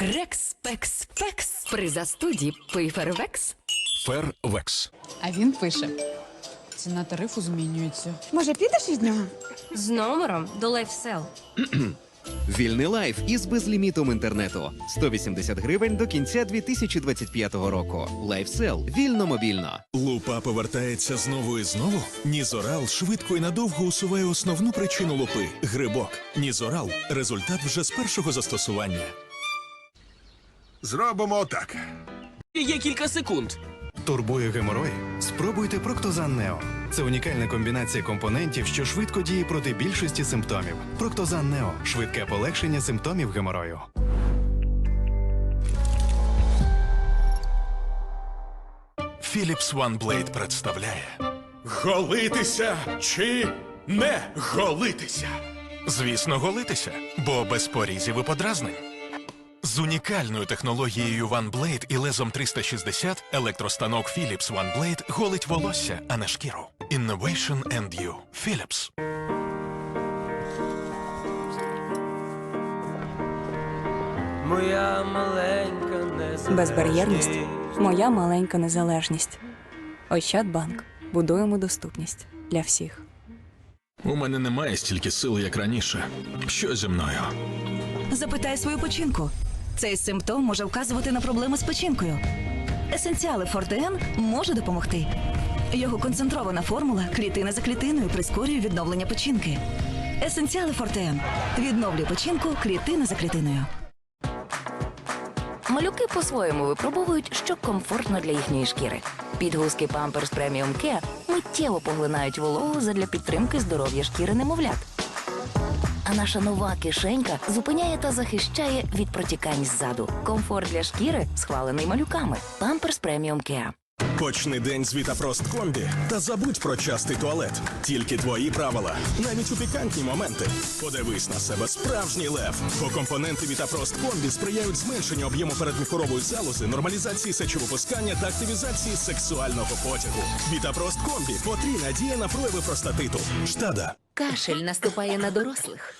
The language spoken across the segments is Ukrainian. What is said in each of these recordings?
Крекс, пекс, пекс. При застуді пий фервекс. А він пише: ціна тарифу змінюється. Може, підеш із нього? З номером до LifeSell. Вільний лайф із безлімітом інтернету 180 гривень до кінця 2025 року. Лайфсел вільно мобільно. Лупа повертається знову і знову. Нізорал швидко і надовго усуває основну причину лупи грибок. Нізорал результат вже з першого застосування. Зробимо так. Є кілька секунд. Турбує геморой? Спробуйте Проктозан Нео. Це унікальна комбінація компонентів, що швидко діє проти більшості симптомів. Проктозан Нео швидке полегшення симптомів геморою. Philips OneBlade представляє Голитися чи не голитися? Звісно, голитися, бо без порізів і подразнень. З унікальною технологією OneBlade і лезом 360 електростанок Philips OneBlade голить волосся, а не шкіру. Innovation and You. Philips. Моя маленька незалежність. Безбар'єрність моя маленька незалежність. Ощадбанк. Будуємо доступність для всіх. У мене немає стільки сили, як раніше. Що зі мною? Запитай свою печінку. Цей симптом може вказувати на проблеми з печінкою. Есенціали Фортен може допомогти. Його концентрована формула клітина за клітиною прискорює відновлення печінки. Есенціали Фортен відновлює печінку клітина за клітиною. Малюки по-своєму випробовують, що комфортно для їхньої шкіри. Підгузки Pampers Premium Care миттєво поглинають вологу задля підтримки здоров'я шкіри немовлят. А наша нова кишенька зупиняє та захищає від протікань ззаду. Комфорт для шкіри схвалений малюками. Pampers Premium Care. Почни день з Вітапрост Комбі та забудь про частий туалет. Тільки твої правила, навіть у пікантні моменти. Подивись на себе справжній лев. Бо компоненти Вітапрост Комбі сприяють зменшенню об'єму передміхорової залози, нормалізації сечовипускання та активізації сексуального потягу. Вітапрост Комбі потрійна дія на прояви простатиту. Штада. Кашель наступає на дорослих.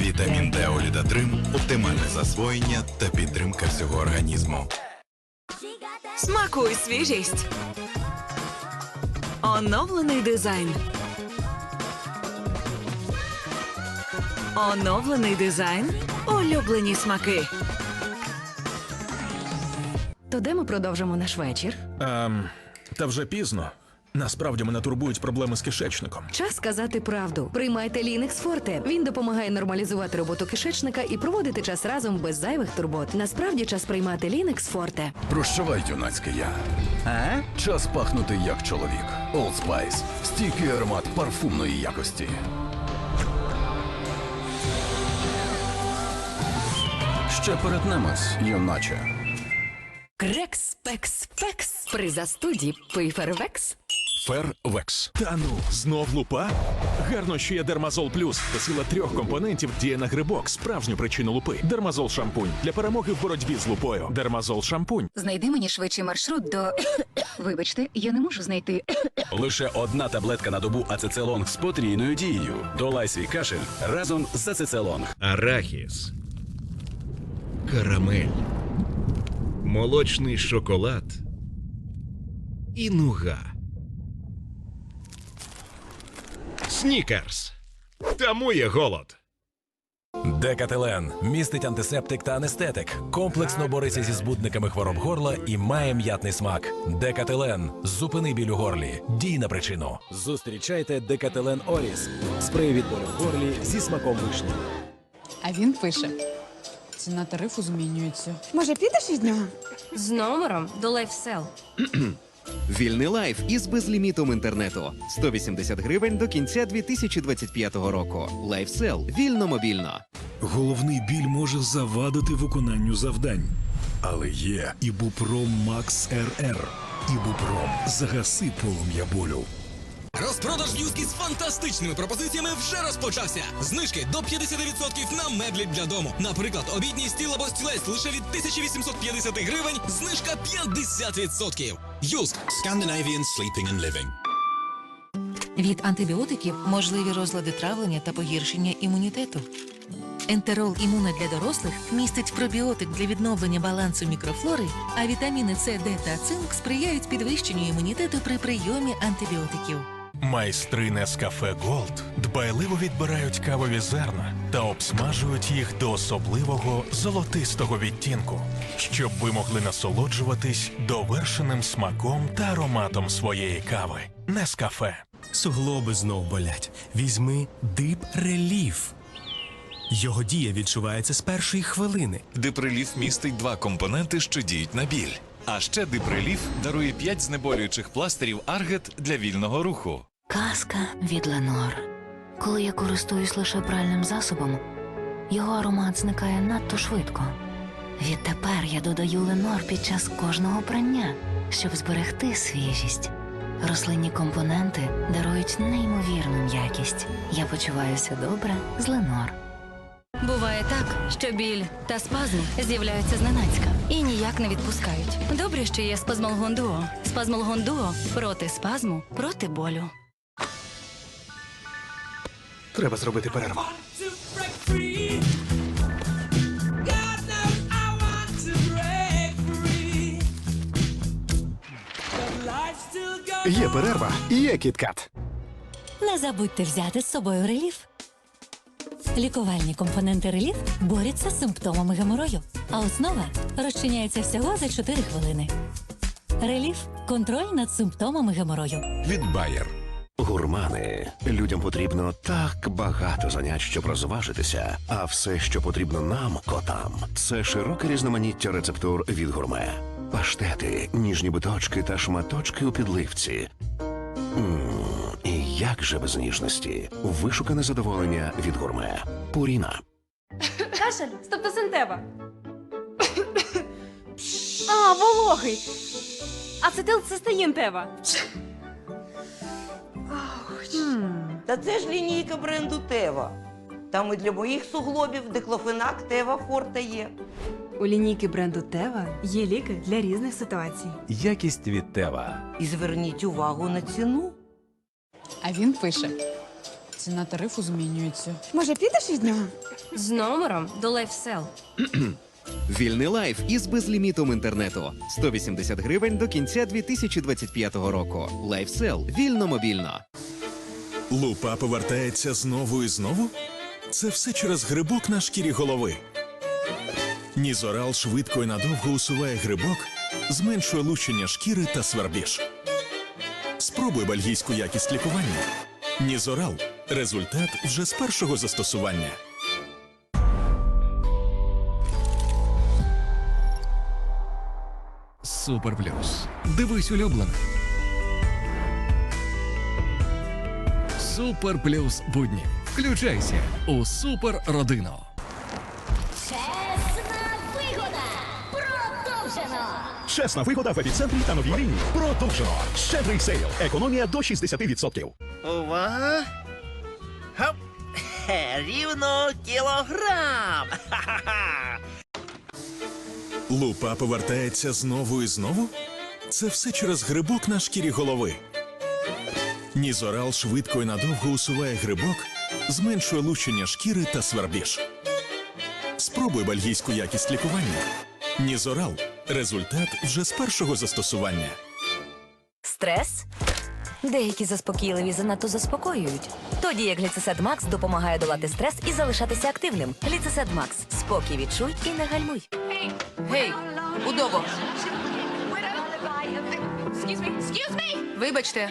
Вітамін Д Олідатрим оптимальне засвоєння та підтримка всього організму. Смакуй свіжість. Оновлений дизайн. Оновлений дизайн. Улюблені смаки. То де ми продовжимо наш вечір? Ем, та вже пізно. Насправді мене турбують проблеми з кишечником. Час сказати правду. Приймайте Лінекс Форте. Він допомагає нормалізувати роботу кишечника і проводити час разом без зайвих турбот. Насправді час приймати Лінекс Форте. Прощавай, юнацьке я. А? Час пахнути як чоловік. Old Spice. Стійкий аромат парфумної якості. Ще перетнемось, юначе. Крекс, пекс, пекс. При застуді пий фервекс. Та ну, знов лупа? Гарно, що є Дермазол Плюс. Та сила трьох компонентів діє на грибок, справжню причину лупи. Дермазол шампунь для перемоги в боротьбі з лупою. Дермазол шампунь. Знайди мені швидший маршрут до. Вибачте, я не можу знайти. Лише одна таблетка на добу ацецелонг з потрійною дією. Долай свій кашель разом з ацецелонг. Арахіс. Карамель. Молочний шоколад. І нуга. Снікерс. Тому є голод. Декателен містить антисептик та анестетик, комплексно бореться зі збудниками хвороб горла і має м'ятний смак. Декателен зупини біль у горлі. Дій на причину. Зустрічайте Декателен Оріс. Спрей від болю в горлі зі смаком вишні. А він пише: ціна тарифу змінюється. Може, підеш із нього? З номером до LifeSell. Вільний лайф із безлімітом інтернету 180 гривень до кінця 2025 року. Лайфсел вільно мобільно. головний біль може завадити виконанню завдань. Але є ібупром Макс РР. Ібупром загаси полум'я болю. Розпродаж Юзки з фантастичними пропозиціями вже розпочався. Знижки до 50% на меблі для дому. Наприклад, обідній стіл або стілець лише від 1850 гривень, знижка 50%. Юзк. Scandinavian Sleeping and Living. Від антибіотиків можливі розлади травлення та погіршення імунітету. Ентерол імуна для дорослих містить пробіотик для відновлення балансу мікрофлори, а вітаміни С, Д та цинк сприяють підвищенню імунітету при прийомі антибіотиків. Майстри Нескафе Голд дбайливо відбирають кавові зерна та обсмажують їх до особливого золотистого відтінку, щоб ви могли насолоджуватись довершеним смаком та ароматом своєї кави. Нескафе. Суглоби знов болять. Візьми дип реліф. Його дія відчувається з першої хвилини. Диприліф містить два компоненти, що діють на біль. А ще Диприліф дарує 5 знеболюючих пластирів Аргет для вільного руху. Казка від Ленор. Коли я користуюсь лише пральним засобом, його аромат зникає надто швидко. Відтепер я додаю Ленор під час кожного прання, щоб зберегти свіжість. Рослинні компоненти дарують неймовірну м'якість. Я почуваюся добре з Ленор. Буває так, що біль та спазми з'являються зненацька і ніяк не відпускають. Добре, що є спазмолгон дуо. Спазмолгон дуо проти спазму, проти болю. Треба зробити перерву. Є перерва і є кіткат. Не забудьте взяти з собою реліф. Лікувальні компоненти реліф борються з симптомами геморою, а основа розчиняється всього за 4 хвилини. Реліф контроль над симптомами геморою. Від Байер. Гурмани. Людям потрібно так багато занять, щоб розважитися. А все, що потрібно нам, котам, це широке різноманіття рецептур від гурме. Паштети, ніжні биточки та шматочки у підливці. Мм, і як же без ніжності? Вишукане задоволення від гурме. Пуріна. Кашель, стептосинтева. а, вологий. Ацетилцистеїн Та це ж лінійка бренду Тева. Там і для моїх суглобів диклофенак Тева Форте є. У лінійки бренду Тева є ліки для різних ситуацій. Якість від Тева. І зверніть увагу на ціну. А він пише: ціна тарифу змінюється. Може, підеш від нього? З номером до LifeSell. Вільний лайф із безлімітом інтернету 180 гривень до кінця 2025 року. Лайфсел вільно мобільно. Лупа повертається знову і знову? Це все через грибок на шкірі голови. Нізорал швидко і надовго усуває грибок, зменшує лущення шкіри та свербіж. Спробуй бельгійську якість лікування. Нізорал результат вже з першого застосування. Супер плюс. Дивись улюблене. Супер плюс будні. Включайся у супер родину. Чесна вигода! Продовжено! Чесна вигода в епіцентрі та новій лінії. Продовжено. Щедрий сейл. Економія до 60%. Увага! Хоп! Хе, рівно кілограм! Ха-ха-ха! Лупа повертається знову і знову? Це все через грибок на шкірі голови. Нізорал швидко і надовго усуває грибок, зменшує лущення шкіри та свербіж. Спробуй бельгійську якість лікування. Нізорал результат вже з першого застосування. Стрес? Деякі заспокійливі занадто заспокоюють. Тоді як гліцесед Макс допомагає долати стрес і залишатися активним. Гліцесед Макс. Спокій відчуй і не гальмуй. Гей, удово. Вибачте,